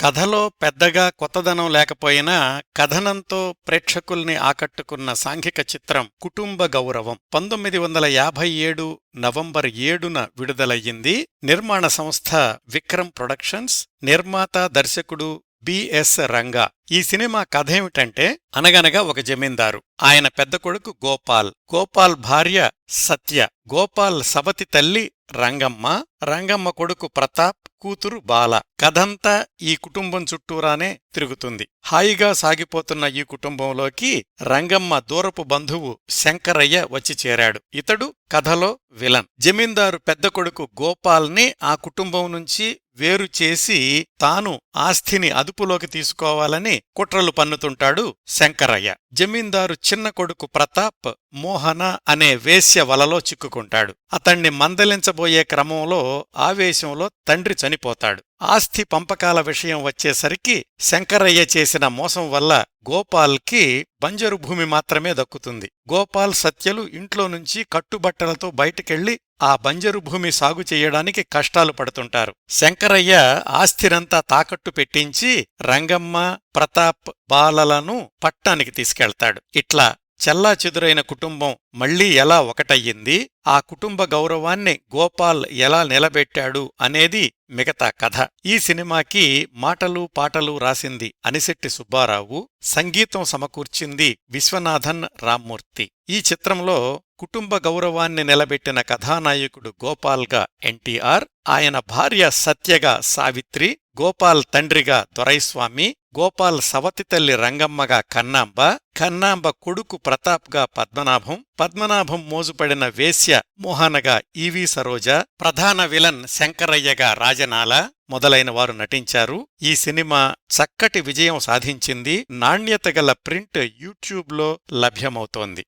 కథలో పెద్దగా కొత్తదనం లేకపోయినా కథనంతో ప్రేక్షకుల్ని ఆకట్టుకున్న సాంఘిక చిత్రం కుటుంబ గౌరవం పంతొమ్మిది వందల యాభై ఏడు నవంబర్ ఏడున విడుదలయ్యింది. నిర్మాణ సంస్థ విక్రమ్ ప్రొడక్షన్స్ నిర్మాత దర్శకుడు బిఎస్ రంగా. ఈ సినిమా కథేమిటంటే అనగనగా ఒక జమీందారు. ఆయన పెద్ద కొడుకు గోపాల్ గోపాల్ భార్య సత్య గోపాల్ సవతి తల్లి రంగమ్మ రంగమ్మ కొడుకు ప్రతాప్ కూతురు బాల. కథంతా ఈ కుటుంబం చుట్టూరానే తిరుగుతుంది. హాయిగా సాగిపోతున్న ఈ కుటుంబంలోకి రంగమ్మ దూరపు బంధువు శంకరయ్య వచ్చి చేరాడు. ఇతడు కథలో విలన్. జమీందారు పెద్ద కొడుకు గోపాల్ని ఆ కుటుంబం నుంచి వేరు చేసి తాను ఆస్తిని అదుపులోకి తీసుకోవాలని కుట్రలు పన్నుతుంటాడు శంకరయ్య. జమీందారు చిన్న కొడుకు ప్రతాప్ మోహన అనే వేశ్య వలలో చిక్కుకుంటాడు. అతణ్ణి మందలించబోయే క్రమంలో ఆవేశంలో తండ్రి చనిపోతాడు. ఆస్తి పంపకాల విషయం వచ్చేసరికి శంకరయ్య చేసిన మోసం వల్ల గోపాల్కి బంజరు భూమి మాత్రమే దక్కుతుంది. గోపాల్ సత్యలు ఇంట్లో నుంచి కట్టుబట్టలతో బయటికెళ్ళి ఆ బంజరు భూమి సాగు చేయడానికి కష్టాలు పడుతుంటారు. శంకరయ్య ఆస్తినంతా తాకట్టు పెట్టించి రంగమ్మ ప్రతాప్ బాలలను పట్టానికి తీసుకెళ్తాడు. ఇట్లా చెల్లా చెదురైన కుటుంబం మళ్ళీ ఎలా ఒకటయ్యింది? ఆ కుటుంబ గౌరవాన్ని గోపాల్ ఎలా నిలబెట్టాడు అనేది మిగతా కథ. ఈ సినిమాకి మాటలు పాటలు రాసింది అనిశెట్టి సుబ్బారావు సంగీతం సమకూర్చింది విశ్వనాథన్ రామ్మూర్తి. ఈ చిత్రంలో కుటుంబ గౌరవాన్ని నిలబెట్టిన కథానాయకుడు గోపాల్గా ఎన్టీఆర్ ఆయన భార్య సత్యగా సావిత్రి గోపాల్ తండ్రిగా దొరైస్వామి గోపాల్ సవతి తల్లి రంగమ్మగా కన్నాంబ కన్నాంబ కొడుకు ప్రతాప్గా పద్మనాభం పద్మనాభం మోజుపడిన వేశ్య మోహనగా ఈవి సరోజ ప్రధాన విలన్ శంకరయ్యగా రాజనాల మొదలైన వారు నటించారు. ఈ సినిమా చక్కటి విజయం సాధించింది. నాణ్యత గల ప్రింట్ యూట్యూబ్లో లభ్యమవుతోంది.